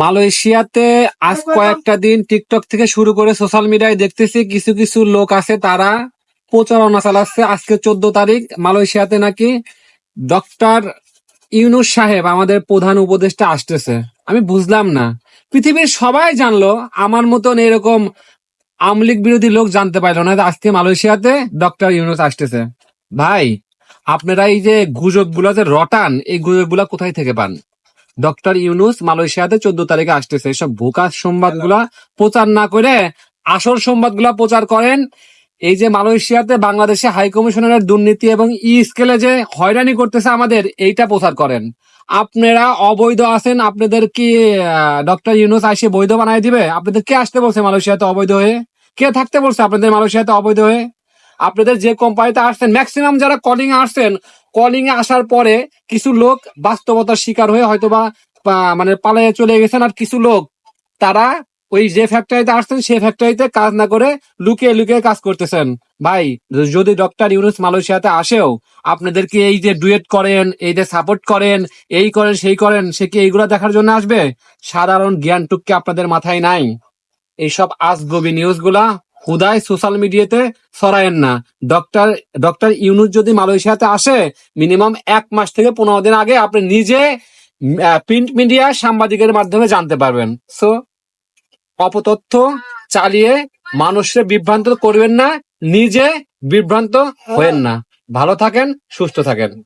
মালয়েশিয়াতে আজ কয়েকটা দিন টিকটক থেকে শুরু করে সোশ্যাল মিডিয়ায় দেখতেছি কিছু কিছু লোক আছে তারা প্রচারণা চালাচ্ছে। আজকে চোদ্দ তারিখ মালয়েশিয়াতে নাকি ডক্টর ইউনুস সাহেব আমাদের প্রধান উপদেষ্টা আসতেছে। আমি বুঝলাম না। পৃথিবীর সবাই জানলো আমার মতন এরকম আমলিক বিরোধী লোক জানতে পারল না আজকে মালয়েশিয়াতে ডক্টর ইউনুস আসতেছে। ভাই আপনারা এই যে গুজবগুলা যে রটান এই গুজবগুলা কোথায় থেকে পান? ডক্টর ইউনুস মালয়েশিয়াতে চোদ্দ তারিখে আসতেছে। এসব ভোকা সংবাদগুলা প্রচার না করে, আসল সংবাদগুলা প্রচার করেন। এই যে মালয়েশিয়াতে বাংলাদেশে হাই কমিশনারের দুর্নীতি এবং ই স্কেলে যে হয়রানি করতেছে আমাদের, এইটা প্রচার করেন। আপনারা অবৈধ আছেন, আপনাদের কি ডক্টর ইউনুস আসে বৈধ বানায় দিবে? আপনাদের কে আসতে বলছে মালয়েশিয়াতে অবৈধ হয়ে? কে থাকতে বলছে আপনাদের মালয়েশিয়াতে অবৈধ হয়ে? আপনাদের যে কোম্পানিতে আসছেন ম্যাক্সিমাম যারা কলিং আসছেন কলিং এ আসার পরে কিছু লোক বাস্তবতার শিকার হয়ে হয়তোবা, বা মানে পালিয়ে চলে গেছেন আর কিছু লোক, তারা ওই যে ফ্যাক্টরিতে আসছেন, সেই ফ্যাক্টরিতে কাজ না করে লুকিয়ে লুকিয়ে কাজ করতেছেন। ভাই, যদি ডক্টর ইউনুস মালয়েশিয়াতে আসেও আপনাদেরকে এই যে ডুয়েট করেন, এই যে সাপোর্ট করেন, এই করেন, সেই করেন, সে কি এইগুলো দেখার জন্য আসবে? সাধারণ জ্ঞানটুকু আপনাদের মাথায় নাই? এইসব আজগবি নিউজগুলা হুদায় সোশ্যাল মিডিয়াতে ছড়ায়েন না। ডক্টর ডক্টর ইউনুস যদি মালয়েশিয়াতে আসে, মিনিমাম এক মাস থেকে পনেরো দিন আগে আপনি নিজে প্রিন্ট মিডিয়া সাংবাদিকের মাধ্যমে জানতে পারবেন। সো, অপতথ্য চালিয়ে মানুষের বিভ্রান্ত করবেন না, নিজে বিভ্রান্ত হয়েন না। ভালো থাকেন, সুস্থ থাকেন।